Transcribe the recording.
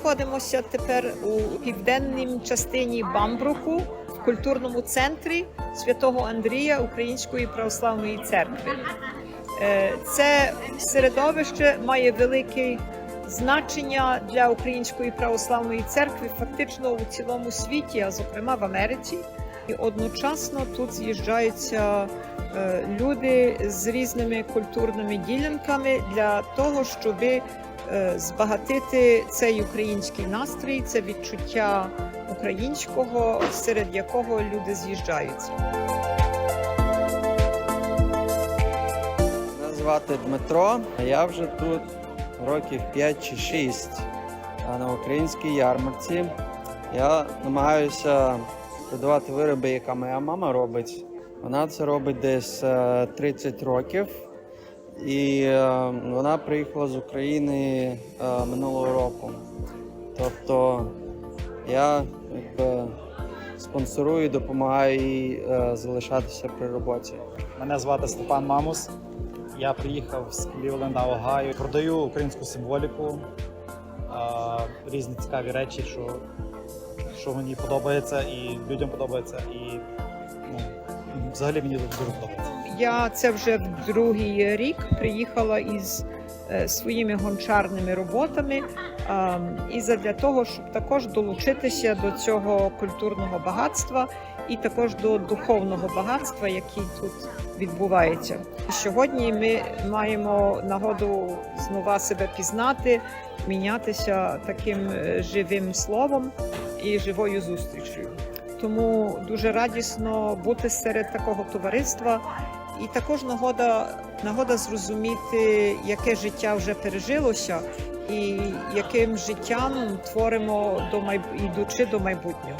знаходимося тепер у південній частині Бамбруху в культурному центрі святого Андрія Української православної церкви. Е, Це середовище має велике значення для Української православної церкви, фактично у цілому світі, а зокрема в Америці. І одночасно тут з'їжджаються е, люди з різними культурними ділянками для того, щоб збагатити цей український настрій, це відчуття українського, серед якого люди з'їжджаються. Мене звати Дмитро. Я вже тут років 5 чи 6 а на українській ярмарці. Я намагаюся продавати вироби, яка моя мама робить. Вона це робить десь е, 30 років. І е, вона приїхала з України е, минулого року. Тобто я якби, спонсорую, допомагаю їй е, залишатися при роботі. Мене звати Степан Мамус. Я приїхав з Клівленда, Огайо. Продаю українську символіку, а, різні цікаві речі, що, що мені подобається, і людям подобається, і ну, взагалі мені дуже подобається. Я це вже в другий рік приїхала із е, своїми гончарними роботами і задля того, щоб також долучитися до цього культурного багатства і також до духовного багатства, який тут відбувається. Сьогодні ми маємо нагоду знову себе пізнати, мінятися таким е, живим словом і живою зустрічю. Тому дуже радісно бути серед такого товариства, і також нагода, нагода зрозуміти, яке життя вже пережилося, і яким життям творимо до майб... ідучи до майбутнього.